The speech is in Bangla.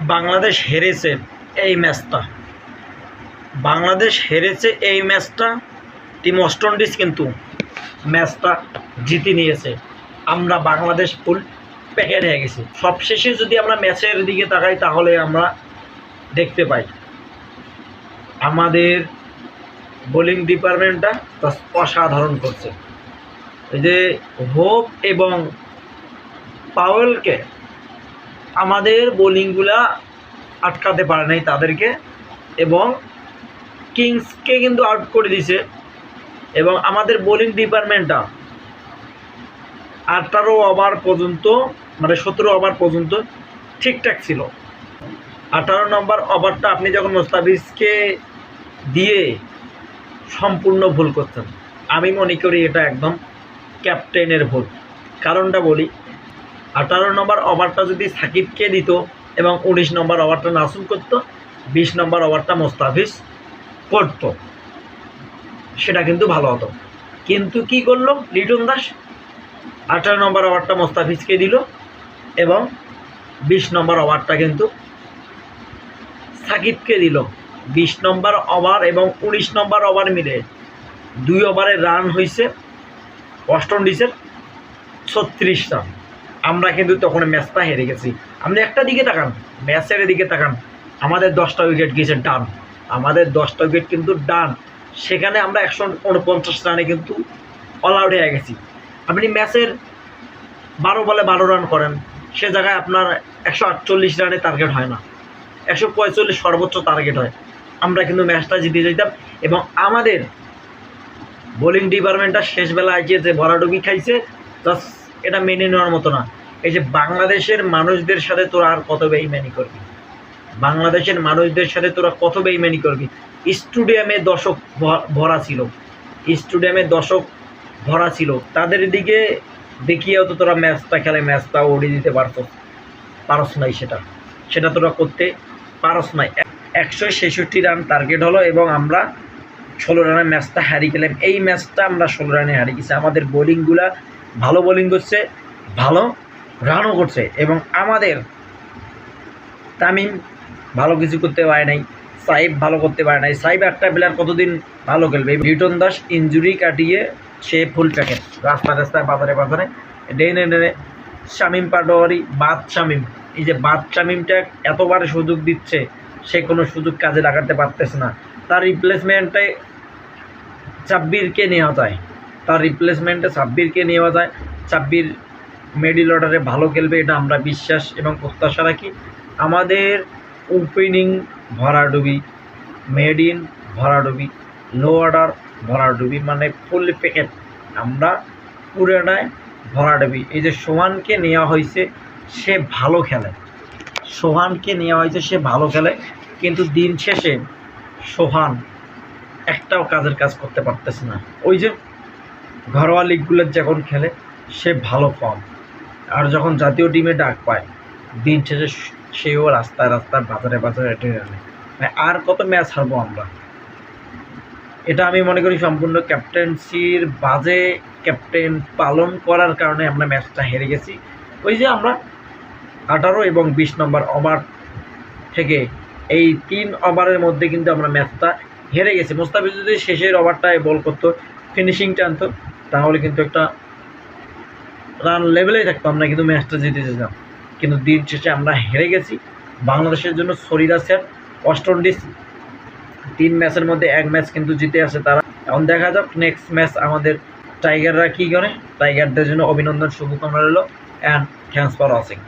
বাংলাদেশ হেরেছে এই ম্যাচটা। বাংলাদেশ হেরেছে এই ম্যাচটা, টিম ওয়েস্ট ইন্ডিজ কিন্তু ম্যাচটা জিতে নিয়েছে। আমরা বাংলাদেশ ফুল প্যাকেট হয়ে গেছি। সবশেষে যদি আমরা ম্যাচের দিকে তাকাই, তাহলে আমরা দেখতে পাই। আমাদের বোলিং ডিপার্টমেন্টটা অসাধারণ করছে। এই যে হোপ এবং পাওয়েলকে আমাদের বোলিংগুলা আটকাতে পারে নাই তাদেরকে এবং কিংসকে কিন্তু আউট করে দিছে এবং আমাদের বোলিং ডিপার্টমেন্টটা আঠারো ওভার পর্যন্ত মানে সতেরো ওভার পর্যন্ত ঠিকঠাক ছিল। আঠারো নম্বর ওভারটা আপনি যখন মোস্তাফিজকে দিয়ে সম্পূর্ণ ভুল করতেন, আমি মনে করি এটা একদম ক্যাপ্টেনের ভুল। কারণটা বলি আঠারো নম্বর ওভারটা যদি সাকিবকে দিত এবং উনিশ নম্বর ওভারটা নাসুম করতো, বিশ নম্বর ওভারটা মোস্তাফিজ করতো। সেটা কিন্তু ভালো হতো। কিন্তু কি করল? লিটন দাস আঠারো নম্বর ওভারটা মোস্তাফিজকে দিল এবং বিশ নম্বর ওভারটা কিন্তু সাকিবকে দিল। বিশ নম্বর ওভার এবং উনিশ নম্বর ওভার মিলে দুই ওভারে রান হয়েছে ওয়েস্ট ইন্ডিজের ছত্রিশ রান। আমরা কিন্তু তখন ম্যাচটা হেরে গেছি আপনি একটা দিকে তাকান, ম্যাচের দিকে তাকান, আমাদের দশটা উইকেট গিয়েছে ডান। আমাদের দশটা উইকেট কিন্তু ডান। সেখানে আমরা একশো উনপঞ্চাশ রানে কিন্তু অল আউট হয়ে গেছি। আপনি ম্যাচের বারো বলে বারো রান করেন, সে জায়গায় আপনার একশো আটচল্লিশ রানে টার্গেট হয় না। একশো পঁয়তাল্লিশ সর্বোচ্চ টার্গেট হয়। আমরা কিন্তু ম্যাচটা জিতে যেতাম এবং আমাদের বোলিং ডিপার্টমেন্টটা শেষ বেলায় গিয়ে যে ভরাডুবি খাইছে জাস্ট এটা মেনে নেওয়ার মতো না। এই যে বাংলাদেশের মানুষদের সাথে তোরা আর কত বেইমানি করবি? বাংলাদেশের মানুষদের সাথে তোরা কত বেইমানি করবি? স্টুডিয়ামে দর্শক ভরা ছিল। স্টুডিয়ামে দর্শক ভরা ছিল। তাদের দিকে দেখিয়েও তো তোরা ম্যাচটা খেলে, ম্যাচটা ওড়িয়ে দিতে পারতো পারস নাই সেটা। সেটা তোরা করতে পারস নাই। একশো ছেষট্টি রান টার্গেট হলো এবং আমরা ষোলো রানের ম্যাচটা হারিয়ে গেলাম। এই ম্যাচটা আমরা ষোলো রানে হারিয়ে গেছি। আমাদের বোলিংগুলা ভালো বোলিং করছে, ভালো রানও করছে এবং আমাদের তামিম ভালো কিছু করতে পারে নাই সাইব ভালো করতে পারে নাই। সাইব একটা প্লেয়ার কতদিন ভালো খেলবে? লিটন দাস ইঞ্জুরি কাটিয়ে সে ফুল প্যাকেট রাস্তা রাস্তায়, বাজারে বাজারে। ডেনে ডেনে শামিম পাটোয়ারি, বাদ শামিম। এই যে বাদ শামিমটা এতবার সুযোগ দিচ্ছে, সে কোনো সুযোগ কাজে লাগাতে পারতেছে না। তার রিপ্লেসমেন্টে সাব্বিরকে নেওয়া যায়। তার রিপ্লেসমেন্টে সাব্বিরকে নেওয়া যায়। সাব্বির মিডিল অর্ডারে ভালো খেলবে, এটা আমরা বিশ্বাস এবং প্রত্যাশা রাখি। আমাদের ওপেনিং ভরাডুবি মেড ইন ভরাডুবি লো অর্ডার ভরাডুবি মানে ফুল প্যাকেট আমরা পুরোটায় ভরাডুবি। এই যে সোহানকে নেওয়া হয়েছে, সে ভালো খেলে। সোহানকে নেওয়া হয়েছে, সে ভালো খেলে। কিন্তু দিন শেষে সোহান একটাও কাজের কাজ করতে পারতেছে না। ওই যে ঘরোয়া লিগগুলোর যখন খেলে, সে ভালো ফর্ম আর যখন জাতীয় টিমে ডাক পায়, দিন শেষে সেও রাস্তায় রাস্তায় বাজারে বাজারে টেনে মানে আর কত ম্যাচ হারবো আমরা? এটা আমি মনে করি সম্পূর্ণ ক্যাপ্টেন্সির বাজে ক্যাপ্টেন পালন করার কারণে আমরা ম্যাচটা হেরে গেছি। ওই যে আমরা আঠারো এবং বিশ নম্বর ওভার থেকে এই তিন ওভারের মধ্যে কিন্তু আমরা ম্যাচটা হেরে গেছি। মোস্তাফিজ যদি শেষের ওভারটায় বল করতো ফিনিশিংটা আনতো তাহলে কিন্তু একটা রান লেভেলেই থাকতো আমরা কিন্তু ম্যাচটা জিতে যেতাম। কিন্তু দিন শেষে আমরা হেরে গেছি। বাংলাদেশের জন্য আছে ওয়েস্ট ইন্ডিজ তিন ম্যাচের মধ্যে এক ম্যাচ কিন্তু জিতে আসে তারা। এখন দেখা যাক নেক্সট ম্যাচ আমাদের টাইগাররা কী করে। টাইগারদের জন্য অভিনন্দন, শুভকামনা রইল অ্যান্ড থ্যাংকস ফর ওয়াচিং